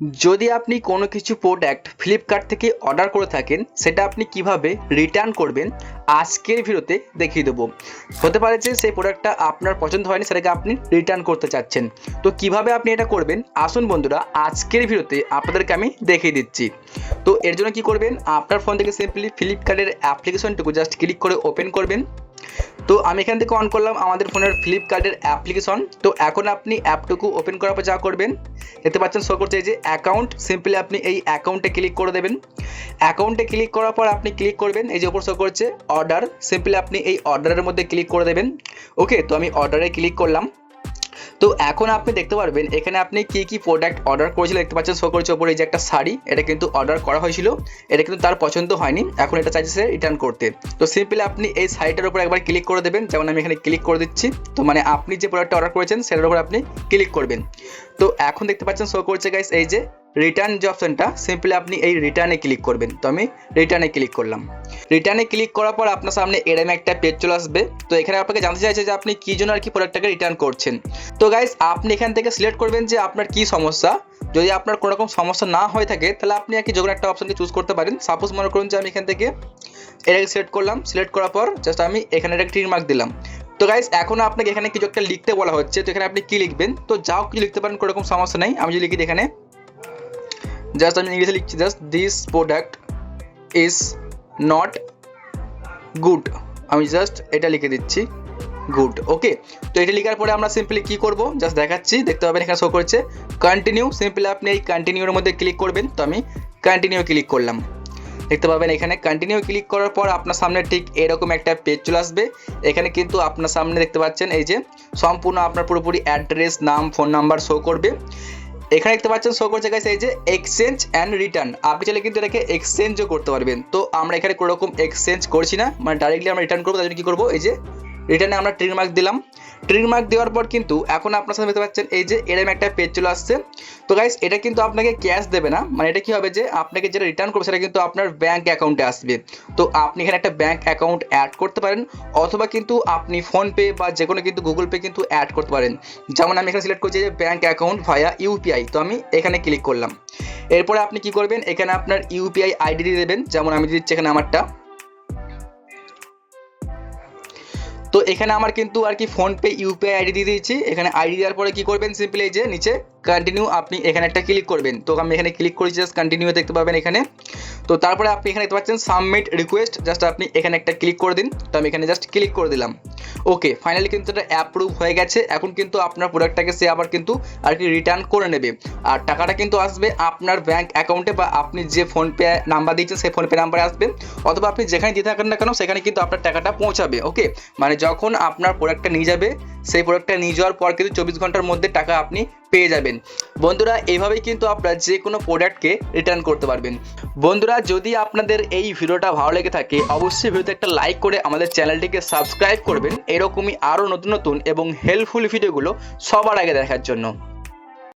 যদি আপনি কোনো কিছু প্রোডাক্ট ফ্লিপকার্ট থেকে অর্ডার করে থাকেন, সেটা আপনি কীভাবে রিটার্ন করবেন, আজকের ভিডিওতে দেখিয়ে দেবো। হতে পারে যে সেই প্রোডাক্টটা আপনার পছন্দ হয়নি, সেটাকে আপনি রিটার্ন করতে চাচ্ছেন। তো কীভাবে আপনি এটা করবেন? আসুন বন্ধুরা, আজকের ভিডিওতে আপনাদেরকে আমি দেখিয়ে দিচ্ছি। তো এর জন্য কি করবেন? আপনার ফোন থেকে সিম্পলি ফ্লিপকার্টের অ্যাপ্লিকেশনটুকু জাস্ট ক্লিক করে ওপেন করবেন। তো আমি এখান থেকে অন করলাম আমাদের ফোনের ফ্লিপকার্টের অ্যাপ্লিকেশন তো এখন আপনি অ্যাপটুকু ওপেন করার পর যা করবেন, দেখতে পাচ্ছেন শো করছে যে অ্যাকাউন্ট সিম্পলি আপনি এই অ্যাকাউন্টে ক্লিক করে দেবেন। অ্যাকাউন্টে ক্লিক করার পর আপনি ক্লিক করবেন, এই যে ওপর শো করছে অর্ডার সিম্পলি আপনি এই অর্ডারের মধ্যে ক্লিক করে দেবেন। ওকে তো আমি অর্ডারে ক্লিক করলাম। তো এখন আপনি দেখতে পারবেন, এখানে আপনি কি কি প্রোডাক্ট অর্ডার করেছিলেন দেখতে পাচ্ছেন শো করেছে ওপরে যে একটা শাড়ি, এটা কিন্তু অর্ডার করা হয়েছিল, এটা কিন্তু তার পছন্দ হয়নি, এখন এটা চাইছে রিটার্ন করতে। তো সিম্পলি আপনি এই শাড়িটার উপর একবার ক্লিক করে দেবেন, যেমন আমি এখানে ক্লিক করে দিচ্ছি, তো মানে আপনি যে প্রোডাক্টটা অর্ডার করেছেন, সেটার উপর আপনি ক্লিক করবেন। তো এখন দেখতে পাচ্ছেন শো করছে গাইস এই যে রিটার্ন যে অপশনটা সিম্পলি আপনি এই রিটার্নে ক্লিক করবেন। তো আমি রিটার্নে ক্লিক করলাম। রিটার্নে ক্লিক করার পর আপনার সামনে এরম একটা পেজ চলে আসবে। তো এখানে আপনাকে জানতে চাইছে যে আপনি কী জন্য আর কি প্রোডাক্টটাকে রিটার্ন করছেন। তো গাইস আপনি এখান থেকে সিলেক্ট করবেন যে আপনার কি সমস্যা। যদি আপনার কোনো রকম সমস্যা না হয়ে থাকে, তাহলে আপনি আর কি যে কোনো একটা অপশনকে চুজ করতে পারেন। সাপোজ মনে করুন যে আমি এখান থেকে এটাকে সিলেক্ট করলাম। সিলেক্ট করার পর জাস্ট আমি এখানে একটা টিক মার্ক দিলাম। তো গাইস এখন আপনাকে এখানে কিছু একটা লিখতে বলা হচ্ছে। তো এখানে আপনি কি লিখবেন? তো যাও কি লিখতে পারেন, কোনো রকম সমস্যা নেই। আমি যদি লিখি এখানে জাস্ট আমি ইংলিশে লিখছি just this product is not good আমি জাস্ট এটা লিখে দিচ্ছি গুড ওকে তো এটা লেখার পরে আমরা সিম্পলি কি করব? জাস্ট দেখাচ্ছি, দেখতে পাবেন এখানে শো করছে কন্টিনিউ সিম্পলি আপনি এই কন্টিনিউর মধ্যে ক্লিক করবেন, তো আমি কন্টিনিউ ক্লিক করলাম। দেখতে পাবেন এখানে কন্টিনিউ ক্লিক করার পর আপনার সামনে ঠিক এরকম একটা পেজ চলে আসবে। এখানে কিন্তু আপনার সামনে দেখতে পাচ্ছেন, এই যে সম্পূর্ণ আপনার পুরোপুরি অ্যাড্রেস নাম ফোন নাম্বার শো করবে। এখানে দেখতে পাচ্ছেন শো করছে গাইস এই যে এক্সচেঞ্জ অ্যান্ড রিটার্ন আপনি চাইলে কিন্তু এটাকে এক্সচেঞ্জও করতে পারবেন। তো আমরা এখানে কোনো রকম এক্সচেঞ্জ করছি না মানে ডাইরেক্টলি আমরা রিটার্ন করব, তার জন্য কী করব? এই যে রিটার্নে আমরা ট্রিক মার্ক দিলাম। ট্রিক মার্ক দেওয়ার পর কিন্তু এখন আপনার সাথে দেখতে পাচ্ছেন এই যে এরম একটা পেজ চলে আসছে। তো গাইস এটা কিন্তু আপনাকে ক্যাশ দেবে না। মানে এটা কি হবে যে আপনাকে যেটা রিটার্ন করবে সেটা কিন্তু আপনার ব্যাঙ্ক অ্যাকাউন্টে আসবে। তো আপনি এখানে একটা ব্যাঙ্ক অ্যাকাউন্ট অ্যাড করতে পারেন, অথবা কিন্তু আপনি ফোনপে বা যে কোনো কিন্তু গুগল পে কিন্তু অ্যাড করতে পারেন। যেমন আমি এখানে সিলেক্ট করছি যে ব্যাঙ্ক অ্যাকাউন্ট ভায়া ইউপিআই তো আমি এখানে ক্লিক করলাম। এরপরে আপনি কি করবেন, এখানে আপনার ইউপিআই আইডি দিয়ে দেবেন। যেমন আমি দিচ্ছি এখানে আমারটা। তো এখানে আমার কিন্তু আর কি ফোনপে, ইউপিআই আইডি দিয়ে দিয়েছি। এখানে আইডি দেওয়ার পরে কি করবেন? সিম্পলি যে নিচে কন্টিনিউ আপনি এখানে একটা ক্লিক করবেন। তো আমি এখানে ক্লিক করেছি জাস্ট কন্টিনিউ দেখতে পাবেন এখানে। তো তারপরে আপনি এখানে দেখতে পাচ্ছেন সাবমিট রিকোয়েস্ট জাস্ট আপনি এখানে একটা ক্লিক করে দিন। তো আমি এখানে জাস্ট ক্লিক করে দিলাম। ওকে ফাইনালি কিন্তু এটা অ্যাপ্রুভ হয়ে গেছে। এখন কিন্তু আপনার প্রোডাক্টটাকে সে আবার কিন্তু আর কি রিটার্ন করে নেবে। আর টাকাটা কিন্তু আসবে আপনার ব্যাঙ্ক অ্যাকাউন্টে বা আপনি যে ফোনপে নাম্বার দিয়েছেন, সেই ফোনপে নাম্বারে আসবে। অথবা আপনি যেখানে দিয়ে থাকেন না কেন, সেখানে কিন্তু আপনার টাকাটা পৌঁছাবে। ওকে মানে যখন আপনার প্রোডাক্টটা নিয়ে যাবে সেই প্রোডাক্টটা নিয়ে যাওয়ার পর কিন্তু চব্বিশ ঘণ্টার মধ্যে টাকা আপনি পেয়ে যাবেন। বন্ধুরা, এভাবেই কিন্তু আপনারা যে কোনো প্রোডাক্টকে রিটার্ন করতে পারবেন। বন্ধুরা, যদি আপনাদের এই ভিডিওটা ভালো লেগে থাকে, অবশ্যই ভিডিওতে একটা লাইক করে আমাদের চ্যানেলটিকে সাবস্ক্রাইব করবেন। এরকমই আরও নতুন নতুন এবং হেল্পফুল ভিডিওগুলো সবার আগে দেখার জন্য।